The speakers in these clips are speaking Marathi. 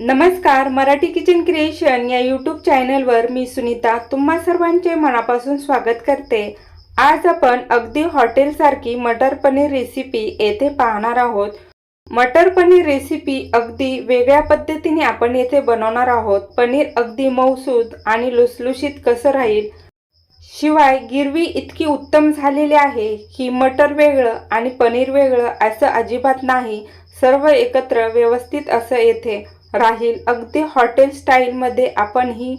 नमस्कार मराठी किचन क्रिएशन या यूट्यूब चॅनलवर मी सुनीता तुम्हा सर्वांचे मनापासून स्वागत करते. आज आपण अगदी हॉटेलसारखी मटर पनीर रेसिपी येथे पाहणार आहोत. मटर पनीर रेसिपी अगदी वेगळ्या पद्धतीने आपण येथे बनवणार आहोत. पनीर अगदी मऊसूद आणि लुसलुशीत कसं राहील? शिवाय गिरवी इतकी उत्तम झालेली आहे की मटर वेगळं आणि पनीर वेगळं असं अजिबात नाही. सर्व एकत्र व्यवस्थित असं येथे राहील. अगदी हॉटेल स्टाईलमध्ये आपण ही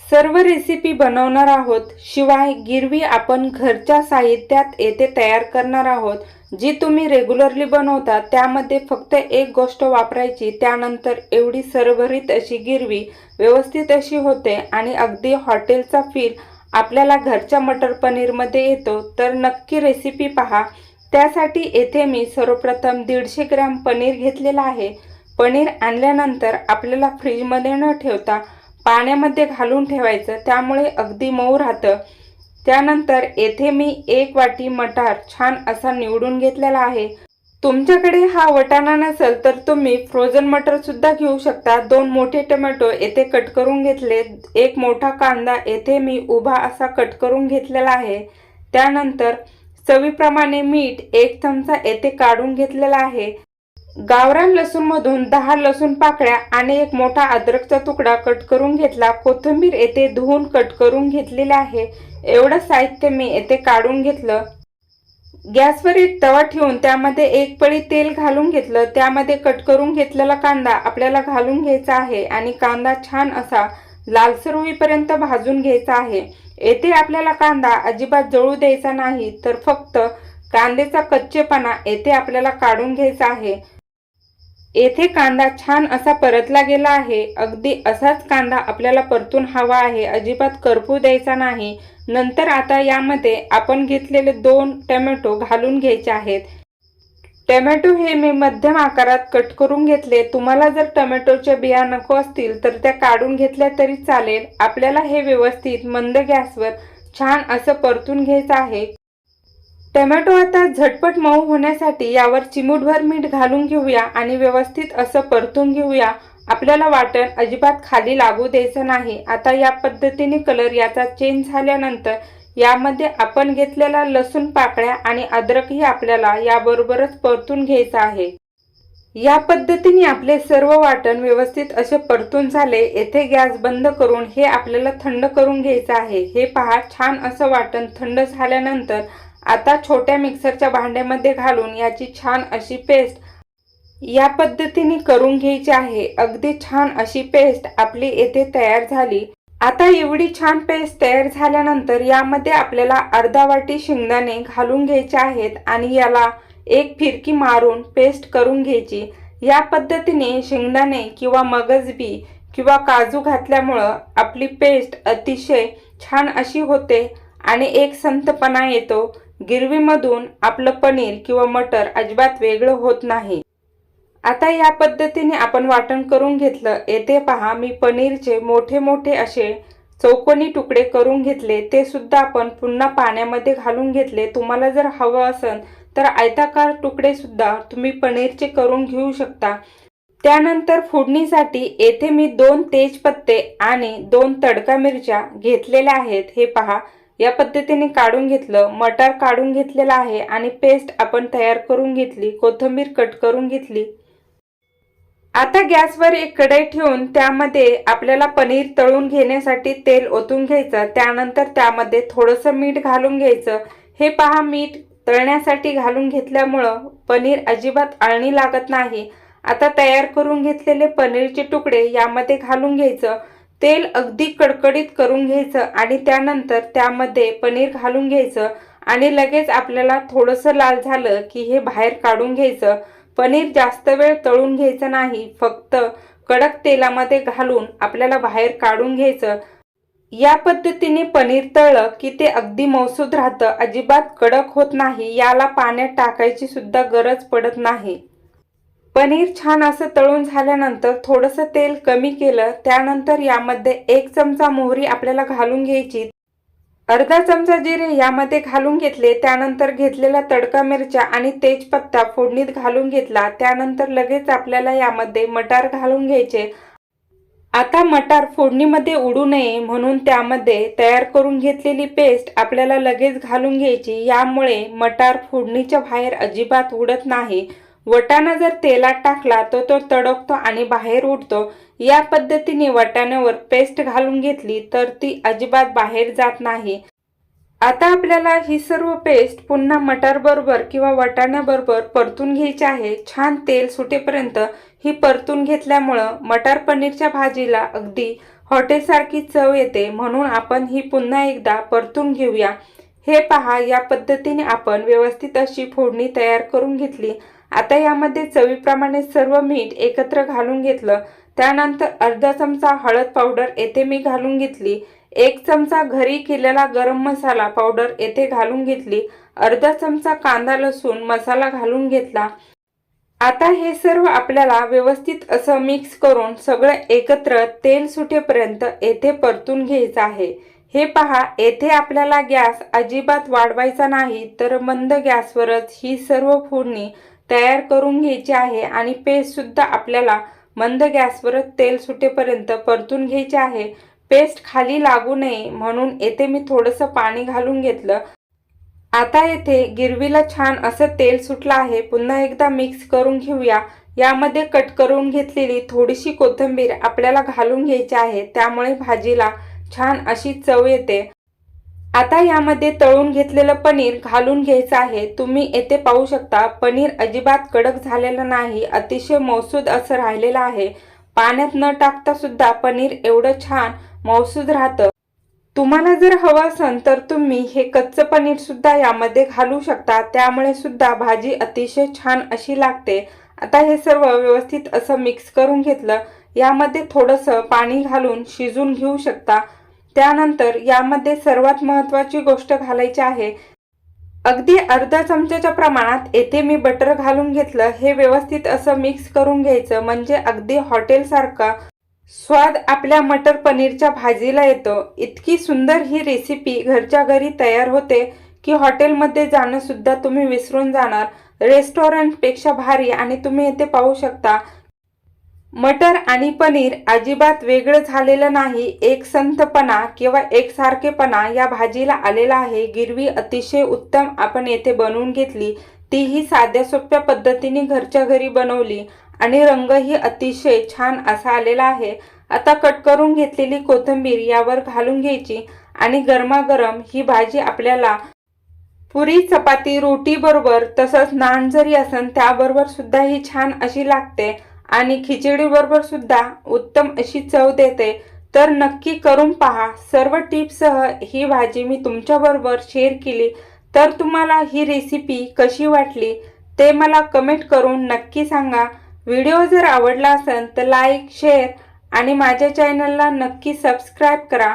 सर्व रेसिपी बनवणार आहोत. शिवाय गिरवी आपण घरच्या साहित्यात येथे तयार करणार आहोत. जी तुम्ही रेग्युलरली बनवता त्यामध्ये फक्त एक गोष्ट वापरायची त्यानंतर एवढी सरभरीत अशी गिरवी व्यवस्थित अशी होते आणि अगदी हॉटेलचा फील आपल्याला घरच्या मटर पनीरमध्ये येतो. तर नक्की रेसिपी पहा. त्यासाठी येथे मी सर्वप्रथम दीडशे ग्रॅम पनीर घेतलेलं आहे. पनीर आणल्यानंतर आपल्याला फ्रीजमध्ये न ठेवता पाण्यामध्ये घालून ठेवायचं. त्यामुळे अगदी मऊ राहतं. त्यानंतर येथे मी एक वाटी मटार छान असा निवडून घेतलेला आहे. तुमच्याकडे हा वटाणा नसेल तर तुम्ही फ्रोझन मटर सुद्धा घेऊ शकता. दोन मोठे टोमॅटो येथे कट करून घेतले. एक मोठा कांदा येथे मी उभा असा कट करून घेतलेला आहे. त्यानंतर चवीप्रमाणे मीठ एक चमचा येथे काढून घेतलेला आहे. गावरान लसूणमधून दहा लसूण पाकळ्या आणि एक मोठा अद्रकचा तुकडा कट करून घेतला. कोथिंबीर येथे धुवून कट करून घेतलेले आहे. एवढं साहित्य मी येथे काढून घेतलं. गॅसवर एक तवा ठेवून त्यामध्ये एक पळी तेल घालून घेतलं. त्यामध्ये कट करून घेतलेला कांदा आपल्याला घालून घ्यायचा आहे आणि कांदा छान असा लालसर होईपर्यंत भाजून घ्यायचा आहे. येथे आपल्याला कांदा अजिबात जळू द्यायचा नाही तर फक्त कांद्याचा कच्चेपणा येथे आपल्याला काढून घ्यायचा आहे. येथे कांदा छान असा परतला गेला आहे. अगदी असाच कांदा आपल्याला परतून हवा आहे. अजिबात करपू द्यायचा नाही. नंतर आता यामध्ये आपण घेतलेले दोन टोमॅटो घालून घ्यायचे आहेत. टोमॅटो हे मी मध्यम आकारात कट करून घेतले. तुम्हाला जर टोमॅटोच्या बिया नको असतील तर त्या काढून घेतल्या तरी चालेल. आपल्याला हे व्यवस्थित मंद गॅसवर छान असं परतून घ्यायचं आहे. टोमॅटो आता झटपट मऊ होण्यासाठी यावर चिमूटभर मीठ घालून घेऊया आणि व्यवस्थित असं परतून घेऊया. आपल्याला वाटण अजिबात खाली लागू द्यायचं नाही. आता या पद्धतीने कलर याचा चेंज झाल्यानंतर यामध्ये आपण घेतलेला लसूण पाकळ्या आणि अद्रकही आपल्याला याबरोबरच परतून घ्यायचं आहे. या पद्धतीने आपले सर्व वाटण व्यवस्थित असे परतून झाले. येथे गॅस बंद करून हे आपल्याला थंड करून घ्यायचं आहे. हे पहा छान असं वाटण थंड झाल्यानंतर आता छोट्या मिक्सरच्या भांड्यामध्ये घालून याची छान अशी पेस्ट या पद्धतीने करून घ्यायची आहे. अगदी छान अशी पेस्ट आपली येथे तयार झाली. आता एवढी छान पेस्ट तयार झाल्यानंतर यामध्ये आपल्याला अर्धा वाटी शेंगदाणे घालून घ्यायचे आहेत आणि याला एक फिरकी मारून पेस्ट करून घ्यायची. या पद्धतीने शेंगदाणे किंवा मगजबी किंवा काजू घातल्यामुळं आपली पेस्ट अतिशय छान अशी होते आणि एक संतपणा येतो. गिरवीमधून आपलं पनीर किंवा मटर अजिबात वेगळं होत नाही. आता या पद्धतीने आपण वाटण करून घेतलं. येथे पहा मी पनीरचे मोठे मोठे असे चौकोनी तुकडे करून घेतले. ते सुद्धा आपण पुन्हा पाण्यामध्ये घालून घेतले. तुम्हाला जर हवं असेल तर आयताकार तुकडे सुद्धा तुम्ही पनीरचे करून घेऊ शकता. त्यानंतर फोडणीसाठी येथे मी दोन तेजपत्ते आणि दोन तडका मिरच्या घेतलेल्या आहेत. हे पहा या पद्धतीने काढून घेतलं मटार काढून घेतलेला आहे आणि पेस्ट आपण तयार करून घेतली कोथिंबीर कट करून घेतली. आता गॅसवर एक कढई ठेवून त्यामध्ये आपल्याला पनीर तळून घेण्यासाठी तेल ओतून घ्यायचं त्यानंतर त्यामध्ये थोडंसं मीठ घालून घ्यायचं. हे पहा मीठ तळण्यासाठी घालून घेतल्यामुळं पनीर अजिबात अळणी लागत नाही. आता तयार करून घेतलेले पनीरचे तुकडे यामध्ये घालून घ्यायचं. तेल अगदी कडकडीत करून घ्यायचं आणि त्यानंतर त्यामध्ये पनीर घालून घ्यायचं आणि लगेच आपल्याला थोडंसं लाल झालं की हे बाहेर काढून घ्यायचं. पनीर जास्त वेळ तळून घ्यायचं नाही फक्त कडक तेलामध्ये घालून आपल्याला बाहेर काढून घ्यायचं. या पद्धतीने पनीर तळलं की ते अगदी मौसूद राहतं अजिबात कडक होत नाही याला पाण्यात टाकायची सुद्धा गरज पडत नाही. पनीर छान असं तळून झाल्यानंतर थोडंसं तेल कमी केलं त्यानंतर यामध्ये एक चमचा मोहरी आपल्याला घालून घ्यायची. अर्धा चमचा जिरे यामध्ये घालून घेतले त्यानंतर घेतलेला तडका मिरच्या आणि तेजपत्ता फोडणीत घालून घेतला त्यानंतर लगेच आपल्याला यामध्ये मटार घालून घ्यायचे. आता मटार फोडणीमध्ये उडू नये म्हणून त्यामध्ये तयार करून घेतलेली पेस्ट आपल्याला लगेच घालून घ्यायची यामुळे मटार फोडणीच्या बाहेर अजिबात उडत नाही. वटाणा जर तेलात टाकला तर तो तडकतो आणि बाहेर उडतो. या पद्धतीने वटाण्यावर पेस्ट घालून घेतली तर ती अजिबात बाहेर जात नाही. आता आपल्याला ही सर्व पेस्ट पुन्हा मटार बरोबर किंवा वाटाण्याबरोबर परतून घ्यायची आहे. छान तेल सुटेपर्यंत ही परतून घेतल्यामुळं मटार पनीरच्या भाजीला अगदी हॉटेलसारखी चव येते. म्हणून आपण ही पुन्हा एकदा परतून घेऊया. हे पहा या पद्धतीने आपण व्यवस्थित अशी फोडणी तयार करून घेतली. आता यामध्ये चवीप्रमाणे सर्व मीठ एकत्र घालून घेतलं. त्यानंतर अर्धा चमचा हळद पावडर येथे मी घालून घेतली. एक चमचा घरी केलेला गरम मसाला पावडर येथे घालून घेतली. अर्धा चमचा कांदा लसूण मसाला घालून घेतला. आता हे सर्व आपल्याला व्यवस्थित असं मिक्स करून सगळं एकत्र तेल सुटेपर्यंत येथे परतून घ्यायचं आहे. हे पहा येथे आपल्याला गॅस अजिबात वाढवायचा नाही तर मंद गॅसवरच ही सर्व फोडणी तयार करून घ्यायची आहे आणि पेस्टसुद्धा आपल्याला मंद गॅसवरच तेल सुटेपर्यंत परतून घ्यायचे आहे. पेस्ट खाली लागू नये म्हणून येथे मी थोडंसं पाणी घालून घेतलं. आता येथे गिरवीला छान असं तेल सुटलं आहे. पुन्हा एकदा मिक्स करून घेऊया. यामध्ये कट करून घेतलेली थोडीशी कोथिंबीर आपल्याला घालून घ्यायची आहे. त्यामुळे भाजीला छान अशी चव येते. आता यामध्ये तळून घेतलेलं पनीर घालून घ्यायचं आहे. तुम्ही येथे पाहू शकता पनीर अजिबात कडक झालेलं नाही अतिशय मौसूद असं राहिलेलं आहे. पाण्यात न टाकता सुद्धा पनीर एवढं छान मौसूद राहतं. तुम्हाला जर हवं असेल तर तुम्ही हे कच्चं पनीर सुद्धा यामध्ये घालू शकता. त्यामुळे सुद्धा भाजी अतिशय छान अशी लागते. आता हे सर्व व्यवस्थित असं मिक्स करून घेतलं. यामध्ये थोडंसं पाणी घालून शिजून घेऊ शकता. त्यानंतर यामध्ये सर्वात महत्त्वाची गोष्ट घालायची आहे. अगदी अर्धा चमच्याच्या प्रमाणात येथे मी बटर घालून घेतलं हे व्यवस्थित असं मिक्स करून घ्यायचं म्हणजे अगदी हॉटेलसारखा. स्वाद आपल्या मटर पनीरच्या भाजीला येतो. इतकी सुंदर ही रेसिपी घरच्या घरी तयार होते की हॉटेलमध्ये जाणं सुद्धा तुम्ही विसरून जाणार. रेस्टॉरंटपेक्षा भारी आणि तुम्ही येथे पाहू शकता मटर आणि पनीर अजिबात वेगळं झालेलं नाही एक संतपणा किंवा एकसारखेपणा या भाजीला आलेला आहे. गिरवी अतिशय उत्तम आपण येथे बनवून घेतली. तीही साध्या सोप्या पद्धतीने घरच्या घरी बनवली आणि रंगही अतिशय छान असा आलेला आहे. आता कट करून घेतलेली कोथिंबीर यावर घालून घ्यायची आणि गरमागरम ही भाजी आपल्याला पुरी चपाती रोटी बरोबर तसंच नान जरी असन त्याबरोबर सुद्धा ही छान अशी लागते. आणि खिचडीबरोबर सुद्धा उत्तम अशी चव देते. तर नक्की करून पहा. सर्व टिप्ससह ही भाजी मी तुमच्याबरोबर शेअर केली. तर तुम्हाला ही रेसिपी कशी वाटली ते मला कमेंट करून नक्की सांगा. व्हिडिओ जर आवडला असेल तर लाईक शेअर आणि माझ्या चॅनलला नक्की सबस्क्राईब करा.